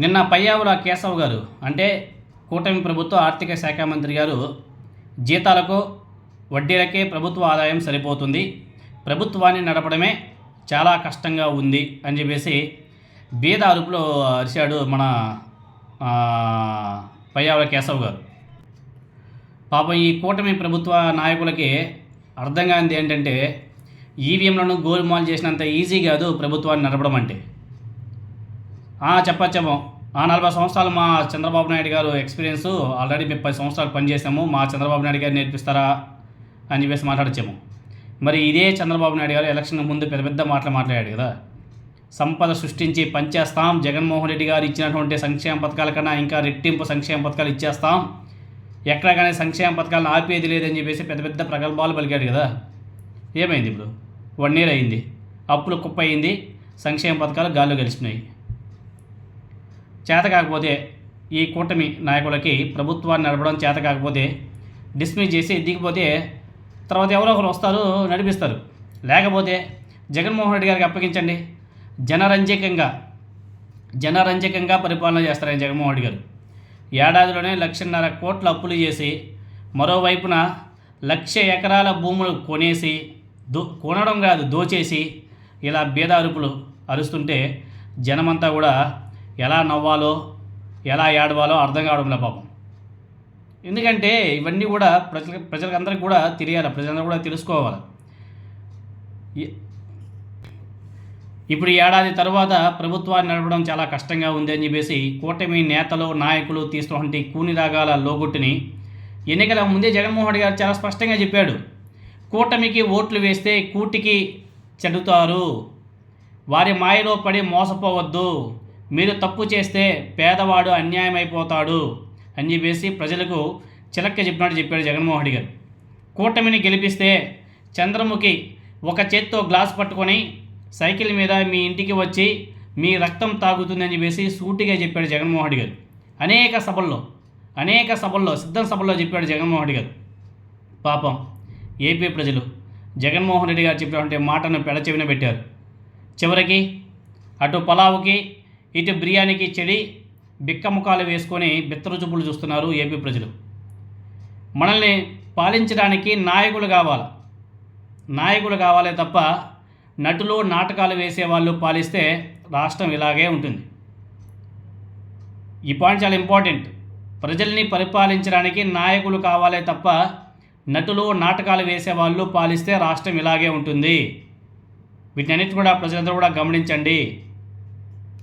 నిన్న పయ్యావుల కేశవ్ గారు అంటే కూటమి ప్రభుత్వ ఆర్థిక శాఖ మంత్రి గారు జీతాలకు వడ్డీలకే ప్రభుత్వ ఆదాయం సరిపోతుంది. ప్రభుత్వాన్ని నడపడమే చాలా కష్టంగా ఉంది అని చెప్పేసి బీద అరుపులో అరిశాడు మన పయ్యావుల కేశవ్ గారు. పాపం ఈ కూటమి ప్రభుత్వ నాయకులకి అర్థం కానిది ఏంటంటే ఈవీఎంలను గోల్మాల్ చేసినంత ఈజీ కాదు ప్రభుత్వాన్ని నడపడం అంటే. చెప్పచ్చేమో ఆ నలభై సంవత్సరాలు మా చంద్రబాబు నాయుడు గారు ఎక్స్పీరియన్స్ ఆల్రెడీ ముప్పై సంవత్సరాలు పనిచేసాము. మా చంద్రబాబు నాయుడు గారు నేర్పిస్తారా అని చెప్పేసి మాట్లాడచ్చాము. మరి ఇదే చంద్రబాబు నాయుడు గారు ఎలక్షన్ ముందు పెద్ద పెద్ద మాటలు మాట్లాడాడు కదా. సంపద సృష్టించి పనిచేస్తాం. జగన్మోహన్ రెడ్డి గారు ఇచ్చినటువంటి సంక్షేమ పథకాల కన్నా ఇంకా రెట్టింపు సంక్షేమ పథకాలు ఇచ్చేస్తాం. ఎక్కడ కానీ సంక్షేమ పథకాలను ఆపేది లేదని చెప్పేసి పెద్ద పెద్ద ప్రగల్భాలు పలికాడు కదా. ఏమైంది ఇప్పుడు? వన్ ఇయర్ అయింది. అప్పులు కుప్ప అయింది సంక్షేమ పథకాలు గాల్లో కలిసినాయి చేత కాకపోతే ఈ కూటమి నాయకులకి ప్రభుత్వాన్ని నడపడం చేత కాకపోతే డిస్మిస్ చేసి దిగిపోతే తర్వాత ఎవరో ఒకరు వస్తారు నడిపిస్తారు. లేకపోతే జగన్మోహన్ రెడ్డి గారికి అప్పగించండి. జనరంజకంగా జనరంజకంగా పరిపాలన చేస్తారని జగన్మోహన్ రెడ్డి గారు. ఏడాదిలోనే లక్షన్నర కోట్ల అప్పులు చేసి మరోవైపున లక్ష ఎకరాల భూములు కొనేసి దో కొనడం కాదు దోచేసి ఇలా బీద అరుపులు అరుస్తుంటే జనమంతా కూడా ఎలా నవ్వాలో ఎలా ఏడవాలో అర్థం కావడంలే పాపం. ఎందుకంటే ఇవన్నీ కూడా ప్రజల ప్రజలందరికీ కూడా తెలియాలి ప్రజలందరూ కూడా తెలుసుకోవాలి. ఇప్పుడు ఏడాది తర్వాత ప్రభుత్వాన్ని నడపడం చాలా కష్టంగా ఉంది అని చెప్పేసి కూటమి నేతలు నాయకులు తీస్తున్నటువంటి కూని రాగాల లోగొట్టుని ఎన్నికల ముందే జగన్మోహన్ రెడ్డి గారు చాలా స్పష్టంగా చెప్పాడు. కూటమికి ఓట్లు వేస్తే కూటికి చెడుతారు వారి మాయలో పడి మోసపోవద్దు. మీరు తప్పు చేస్తే పేదవాడు అన్యాయం అయిపోతాడు అని చెప్పేసి ప్రజలకు చిలక్క చెప్పినట్టు చెప్పాడు జగన్మోహన్ రెడ్డి గారు. కూటమిని గెలిపిస్తే చంద్రముఖి ఒక చేత్తో గ్లాస్ పట్టుకొని సైకిల్ మీద మీ ఇంటికి వచ్చి మీ రక్తం తాగుతుందని చెప్పేసి సూటిగా చెప్పాడు జగన్మోహన్ రెడ్డి గారు. అనేక సభల్లో అనేక సభల్లో సిద్ధం సభల్లో చెప్పాడు జగన్మోహన్ రెడ్డి గారు. పాపం ఏపీ ప్రజలు జగన్మోహన్ రెడ్డి గారు చెప్పినటువంటి మాటను పెడచెవిన పెట్టారు. చివరికి అటు పలావుకి ఇటు బిర్యానీకి చెడి బిక్కముఖాలు వేసుకొని బిత్తరు చూస్తున్నారు ఏపీ ప్రజలు. మనల్ని పాలించడానికి నాయకులు కావాలి. నాయకులు కావాలే తప్ప నటులు నాటకాలు వేసేవాళ్ళు పాలిస్తే రాష్ట్రం ఇలాగే ఉంటుంది. ఈ పాయింట్ చాలా ఇంపార్టెంట్. ప్రజల్ని పరిపాలించడానికి నాయకులు కావాలే తప్ప నటులు నాటకాలు వేసేవాళ్ళు పాలిస్తే రాష్ట్రం ఇలాగే ఉంటుంది. వీటన్నిటి కూడా ప్రజలందరూ కూడా గమనించండి.